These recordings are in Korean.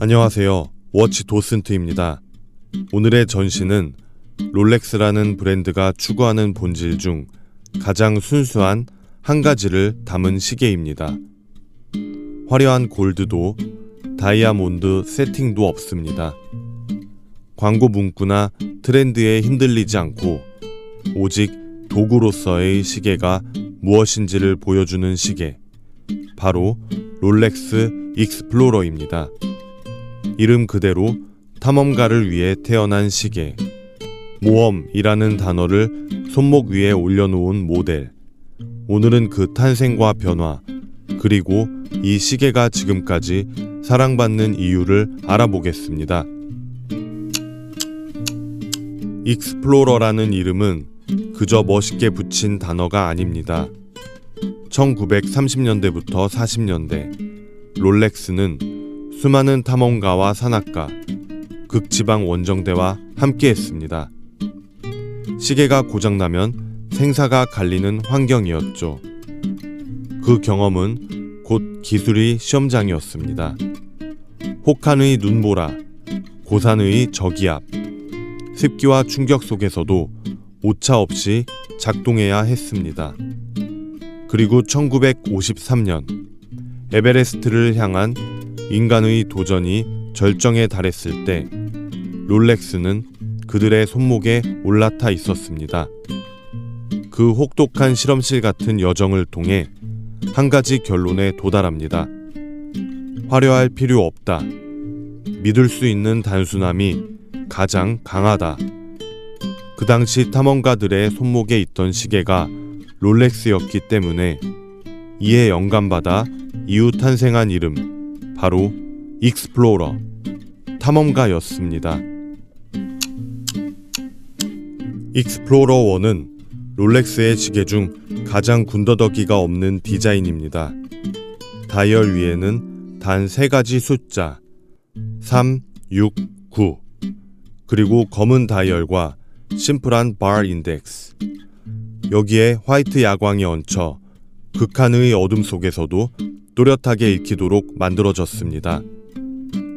안녕하세요. 워치 도슨트입니다. 오늘의 전시는 롤렉스라는 브랜드가 추구하는 본질 중 가장 순수한 한 가지를 담은 시계입니다. 화려한 골드도 다이아몬드 세팅도 없습니다. 광고 문구나 트렌드에 흔들리지 않고 오직 도구로서의 시계가 무엇인지를 보여주는 시계. 바로 롤렉스 익스플로러입니다. 이름 그대로 탐험가를 위해 태어난 시계. 모험이라는 단어를 손목 위에 올려놓은 모델. 오늘은 그 탄생과 변화, 그리고 이 시계가 지금까지 사랑받는 이유를 알아보겠습니다. 익스플로러라는 이름은 그저 멋있게 붙인 단어가 아닙니다. 1930년대부터 40년대 롤렉스는 수많은 탐험가와 산악가, 극지방 원정대와 함께했습니다. 시계가 고장나면 생사가 갈리는 환경이었죠. 그 경험은 곧 기술의 시험장이었습니다. 혹한의 눈보라, 고산의 저기압, 습기와 충격 속에서도 오차 없이 작동해야 했습니다. 그리고 1953년 에베레스트를 향한 인간의 도전이 절정에 달했을 때 롤렉스는 그들의 손목에 올라타 있었습니다. 그 혹독한 실험실 같은 여정을 통해 한 가지 결론에 도달합니다. 화려할 필요 없다. 믿을 수 있는 단순함이 가장 강하다. 그 당시 탐험가들의 손목에 있던 시계가 롤렉스였기 때문에 이에 영감받아 이후 탄생한 이름 바로 익스플로러 탐험가였습니다. 익스플로러 1은 롤렉스의 시계 중 가장 군더더기가 없는 디자인입니다. 다이얼 위에는 단 세 가지 숫자 3, 6, 9 그리고 검은 다이얼과 심플한 bar 인덱스 여기에 화이트 야광이 얹혀 극한의 어둠 속에서도 또렷하게 읽히도록 만들어졌습니다.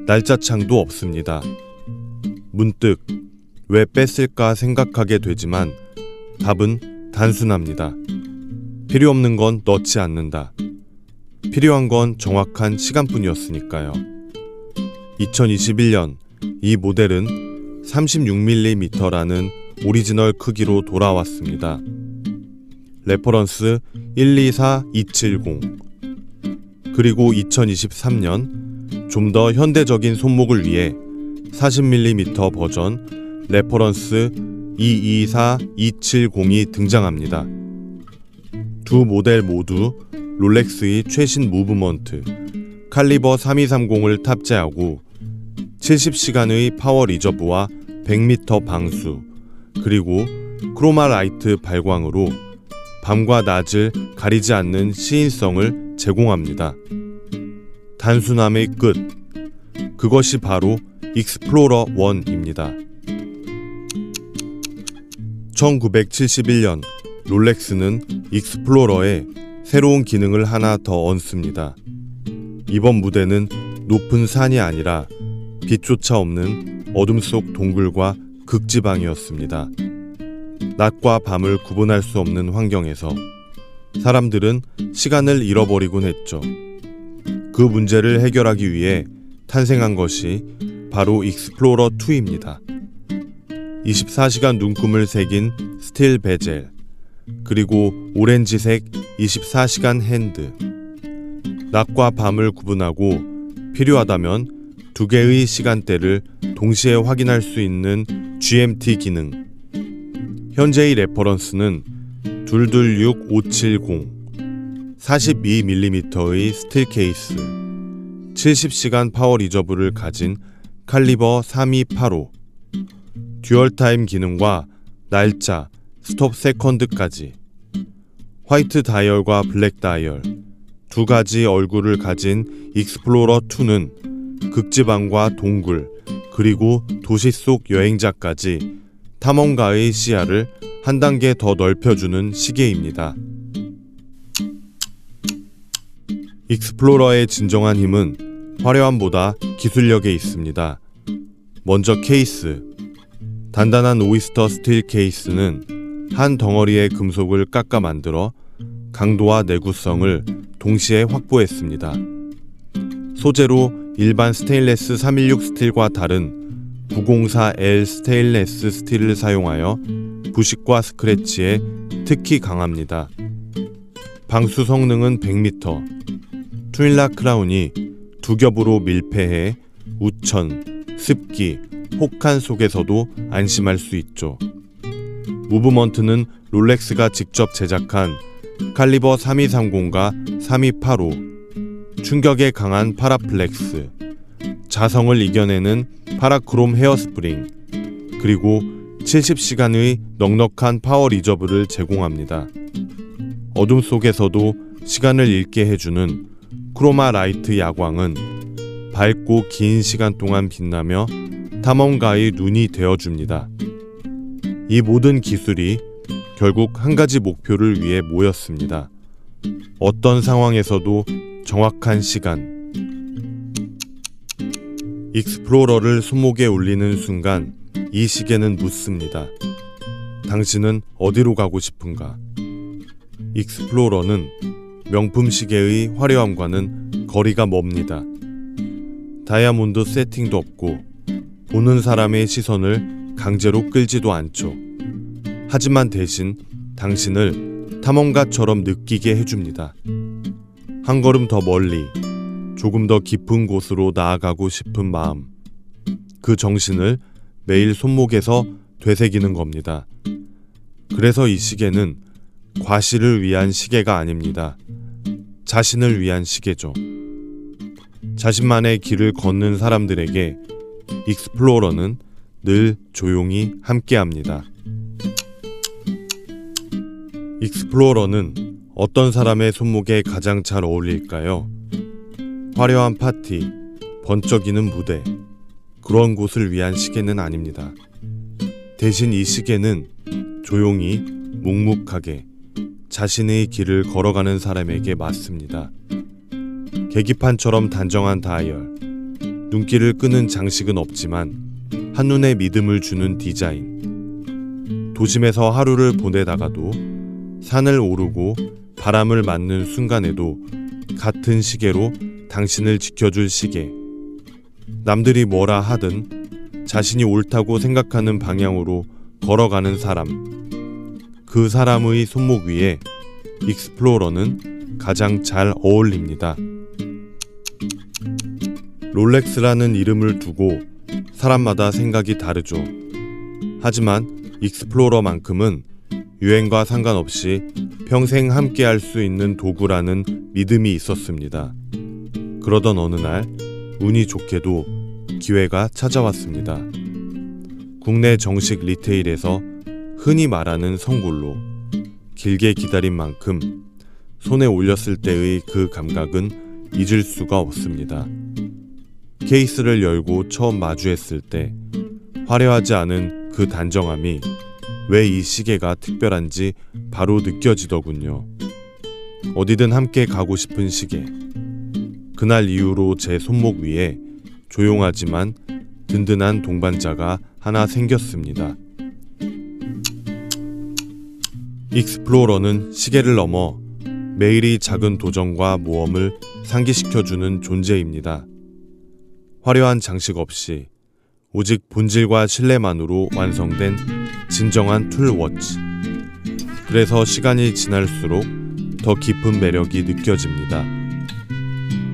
날짜창도 없습니다. 문득 왜 뺐을까 생각하게 되지만 답은 단순합니다. 필요 없는 건 넣지 않는다. 필요한 건 정확한 시간뿐이었으니까요. 2021년 이 모델은 36mm라는 오리지널 크기로 돌아왔습니다. 레퍼런스 124270 그리고 2023년 좀 더 현대적인 손목을 위해 40mm 버전 레퍼런스 224270이 등장합니다. 두 모델 모두 롤렉스의 최신 무브먼트 칼리버 3230을 탑재하고 70시간의 파워 리저브와 100m 방수 그리고 크로마 라이트 발광으로 밤과 낮을 가리지 않는 시인성을 제공합니다. 단순함의 끝. 그것이 바로 익스플로러 1입니다. 1971년 롤렉스는 익스플로러에 새로운 기능을 하나 더 얹습니다. 이번 무대는 높은 산이 아니라 빛조차 없는 어둠 속 동굴과 극지방이었습니다. 낮과 밤을 구분할 수 없는 환경에서 사람들은 시간을 잃어버리곤 했죠. 그 문제를 해결하기 위해 탄생한 것이 바로 익스플로러 2입니다. 24시간 눈금을 새긴 스틸 베젤, 그리고 오렌지색 24시간 핸드. 낮과 밤을 구분하고 필요하다면 두 개의 시간대를 동시에 확인할 수 있는 GMT 기능. 현재의 레퍼런스는 226570 42mm의 스틸 케이스. 70시간 파워 리저브를 가진 칼리버 3285 듀얼 타임 기능과 날짜, 스톱 세컨드까지. 화이트 다이얼과 블랙 다이얼. 두 가지 얼굴을 가진 익스플로러 2는 극지방과 동굴 그리고 도시 속 여행자까지 탐험가의 시야를 한 단계 더 넓혀주는 시계입니다. 익스플로러의 진정한 힘은 화려함보다 기술력에 있습니다. 먼저 케이스. 단단한 오이스터 스틸 케이스는 한 덩어리의 금속을 깎아 만들어 강도와 내구성을 동시에 확보했습니다. 소재로 일반 스테인레스 316 스틸과 다른 904L 스테인레스 스틸을 사용하여 부식과 스크래치에 특히 강합니다. 방수 성능은 100m. 트윌라 크라운이 두 겹으로 밀폐해 우천, 습기, 혹한 속에서도 안심할 수 있죠. 무브먼트는 롤렉스가 직접 제작한 칼리버 3230과 3285, 충격에 강한 파라플렉스, 자성을 이겨내는 파라크롬 헤어스프링, 그리고 70시간의 넉넉한 파워 리저브를 제공합니다. 어둠 속에서도 시간을 잃게 해주는 크로마 라이트 야광은 밝고 긴 시간 동안 빛나며 탐험가의 눈이 되어줍니다. 이 모든 기술이 결국 한 가지 목표를 위해 모였습니다. 어떤 상황에서도 정확한 시간. 익스플로러를 손목에 올리는 순간 이 시계는 묻습니다. 당신은 어디로 가고 싶은가? 익스플로러는 명품 시계의 화려함과는 거리가 멉니다. 다이아몬드 세팅도 없고 보는 사람의 시선을 강제로 끌지도 않죠. 하지만 대신 당신을 탐험가처럼 느끼게 해줍니다. 한 걸음 더 멀리, 조금 더 깊은 곳으로 나아가고 싶은 마음. 그 정신을 매일 손목에서 되새기는 겁니다. 그래서 이 시계는 과시를 위한 시계가 아닙니다. 자신을 위한 시계죠. 자신만의 길을 걷는 사람들에게 익스플로러는 늘 조용히 함께합니다. 익스플로러는 어떤 사람의 손목에 가장 잘 어울릴까요? 화려한 파티, 번쩍이는 무대, 그런 곳을 위한 시계는 아닙니다. 대신 이 시계는 조용히, 묵묵하게 자신의 길을 걸어가는 사람에게 맞습니다. 계기판처럼 단정한 다이얼, 눈길을 끄는 장식은 없지만 한눈에 믿음을 주는 디자인. 도심에서 하루를 보내다가도 산을 오르고 바람을 맞는 순간에도 같은 시계로 당신을 지켜줄 시계. 남들이 뭐라 하든 자신이 옳다고 생각하는 방향으로 걸어가는 사람. 그 사람의 손목 위에 익스플로러는 가장 잘 어울립니다. 롤렉스라는 이름을 두고 사람마다 생각이 다르죠. 하지만 익스플로러만큼은 유행과 상관없이 평생 함께 할 수 있는 도구라는 믿음이 있었습니다. 그러던 어느 날 운이 좋게도 기회가 찾아왔습니다. 국내 정식 리테일에서 흔히 말하는 성골로 길게 기다린 만큼 손에 올렸을 때의 그 감각은 잊을 수가 없습니다. 케이스를 열고 처음 마주했을 때 화려하지 않은 그 단정함이 왜 이 시계가 특별한지 바로 느껴지더군요. 어디든 함께 가고 싶은 시계. 그날 이후로 제 손목 위에 조용하지만 든든한 동반자가 하나 생겼습니다. 익스플로러는 시계를 넘어 매일이 작은 도전과 모험을 상기시켜주는 존재입니다. 화려한 장식 없이 오직 본질과 신뢰만으로 완성된 진정한 툴워치. 그래서 시간이 지날수록 더 깊은 매력이 느껴집니다.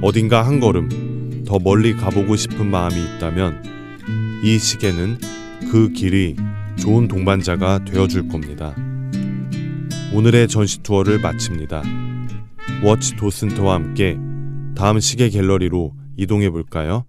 어딘가 한 걸음 더 멀리 가보고 싶은 마음이 있다면 이 시계는 그 길이 좋은 동반자가 되어줄 겁니다. 오늘의 전시 투어를 마칩니다. 워치 도슨터와 함께 다음 시계 갤러리로 이동해 볼까요?